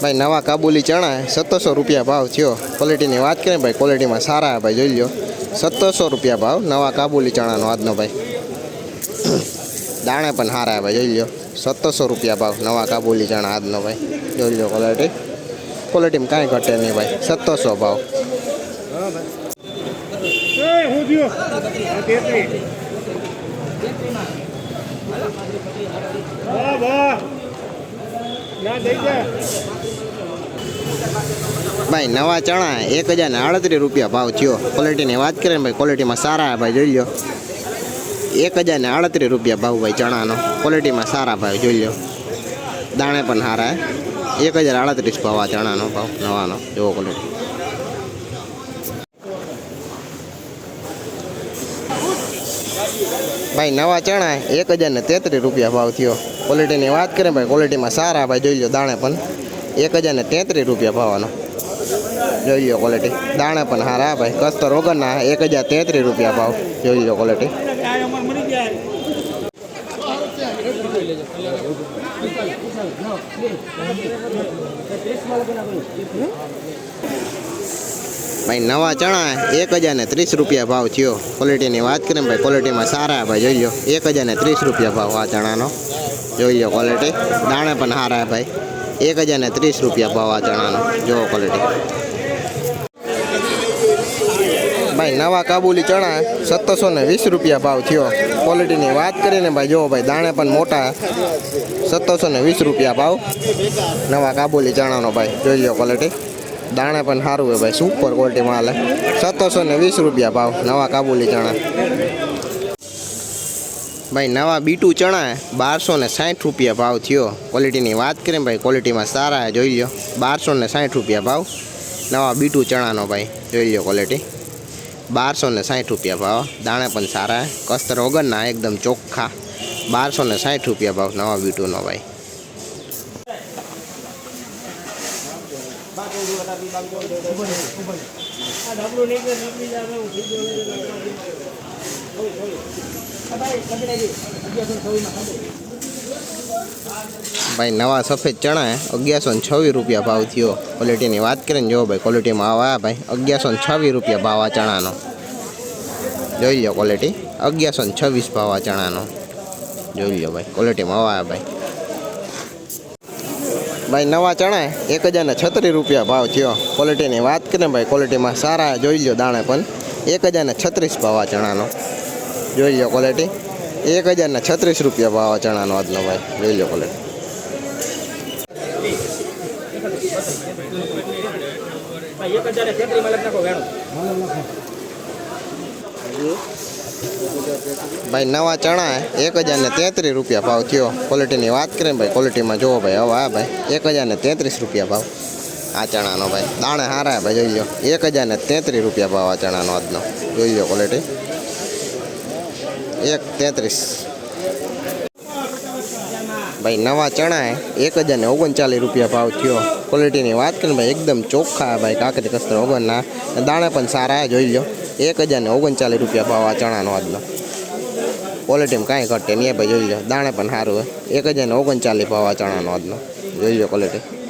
ભાઈ, નવા કાબુલી ચણા સત્તરસો રૂપિયા ભાવ થયો. ક્વોલિટીની વાત કરીએ ભાઈ ક્વોલિટીમાં સારા ભાઈ, જોઈ લો સત્તરસો રૂપિયા ભાવ નવા કાબુલી ચણાનો આજનો ભાઈ. દાણે પણ સારા ભાઈ જોઈ લો સત્તરસો રૂપિયા ભાવ નવા કાબુલી ચણા આજનો ભાઈ. જોઈ લો ક્વોલિટી ક્વોલિટીમાં કાંઈ ઘટે નહીં ભાઈ. સત્તરસો ભાવ. ભાઈ નવા ચણા એક હજાર ને આડત્રીસ રૂપિયા ભાવ થયો. ક્વોલિટીની વાત કરીએ ને ભાઈ ક્વોલિટીમાં સારા ભાઈ જોઈ લો એક હજાર ને આડત્રીસ રૂપિયા ભાવ ભાઈ ચણાનો. ક્વોલિટીમાં સારા ભાવ, જોઈ લો. દાણે પણ સારા એક હજાર આડત્રીસ ભાવ આ ચણાનો ભાવ, નવાનો, જોવો ક્વોલિટી ભાઈ, નવા ચણા એક હજાર ને તેત્રીસ રૂપિયા ભાવ થયો. ક્વોલિટીની વાત કરીએ ભાઈ ક્વોલિટીમાં સારા ભાઈ જોઈ લો, દાણે પણ. એક હજાર ને તેત્રીસ રૂપિયા ભાવવાનો જોઈ લો ક્વોલિટી દાણા પણ હારા ભાઈ. કસ્તર વગરના એક હજાર તેત્રીસ રૂપિયા ભાવ, જોઈ લો ક્વોલિટી ભાઈ, નવા ચણા એક હજાર ને ત્રીસ રૂપિયા ભાવ થયો. ક્વોલિટીની વાત કરીએ ભાઈ ક્વોલિટીમાં સારા ભાઈ, જોઈ લો. એક હજાર ને ત્રીસ રૂપિયા ભાવ આ ચણાનો. જોઈ લો ક્વોલિટી દાણે પણ સારા ભાઈ. એક હજાર ને ત્રીસ રૂપિયા ભાવ આ ચણાનો. જોવો ક્વોલિટી ભાઈ, નવા કાબુલી ચણા સત્તરસો ને વીસ રૂપિયા ભાવ થયો. ક્વોલિટીની વાત કરીને ભાઈ જુઓ ભાઈ, દાણે પણ મોટા સત્તરસો ને વીસ રૂપિયા ભાવ. નવા કાબુલી ચણાનો ભાઈ, જોઈ લો ક્વોલિટી દાણે પણ સારું હોય ભાઈ સુપર ક્વોલિટી માલ. સત્તરસો ને વીસ રૂપિયા ભાવ, નવા કાબુલી ચણા. ભાઈ, નવા બીટુ ચણા બારસો ને સાઠ રૂપિયા ભાવ થયો. ક્વોલિટીની વાત કરીએ ભાઈ ક્વોલિટીમાં સારા જોઈ લો બારસો ને સાઠ રૂપિયા ભાવ. નવા બીટુ ચણાનો ભાઈ, જોઈ લો ક્વોલિટી બારસો ને સાઠ રૂપિયા ભાવ. દાણા પણ સારા. કસ્તર વગરના એકદમ ચોખ્ખા. બારસો ને સાઠ રૂપિયા ભાવ. નવા બીટુનો ભાઈ. આ ભાઈ, નવા સફેદ ચણા અગિયારસો ને છવ્વીસ રૂપિયા ભાવ થયો. ક્વોલિટીની વાત કરીને જો ભાઈ ક્વોલિટીમાં આવા ભાઈ. અગિયારસો ને છવ્વીસ રૂપિયા ભાવ આ ચણાનો. જોઈ લો ક્વોલિટી અગિયારસો ને છવ્વીસ ભાવ આ ચણાનો. જોઈ લો ભાઈ ક્વોલિટીમાં આવા ભાઈ. ભાઈ, નવા ચણા એક હજાર ને છત્રીસ રૂપિયા ભાવ થયો. ક્વોલિટીની વાત કરીને ભાઈ ક્વોલિટીમાં સારા જોઈ લો દાણે પણ. એક હજાર ને છત્રીસ ભાવ આ ચણાનો. જોઈ લો ક્વોલિટી એક હજાર ને છત્રીસ રૂપિયા ભાવ આ ચણાનો આજનો ભાઈ જોઈ લો ક્વોલિટી એક હજાર ને તેત્રીસમાં લખ નાખો વેણું. ભાઈ નવા ચણા એક હજાર ને તેત્રીસ રૂપિયા ભાવ થયો. ક્વોલિટીની વાત કરીએ ને ભાઈ ક્વોલિટીમાં જોવો ભાઈ હવે આ ભાઈ એક હજાર ને તેત્રીસ રૂપિયા ભાવ. આ ચણાનો ભાઈ દાણે હારા ભાઈ જોઈ લો. એક હજાર ને તેત્રીસ રૂપિયા ભાવ આ ચણાનો આજનો. જોઈ લો ક્વોલિટી એક તેત્રીસ. ભાઈ, નવા ચણા એક હજાર ને ઓગણચાલીસ રૂપિયા ભાવ થયો. ક્વોલિટીની વાત કરીને ભાઈ, એકદમ ચોખ્ખા ભાઈ કાકરી કસ્તર ઓગણના દાણા પણ સારા જોઈ લો એક હજાર ને ઓગણચાલીસ રૂપિયા ભાવ આ ચણાનો આજનો. ક્વોલિટીમાં કાંઈ ઘટે નહીં ભાઈ, જોઈ લો દાણે પણ સારું હોય એક હજાર ને ઓગણચાલીસ ભાવ આ ચણાનો આજનો. જોઈ લો ક્વોલિટી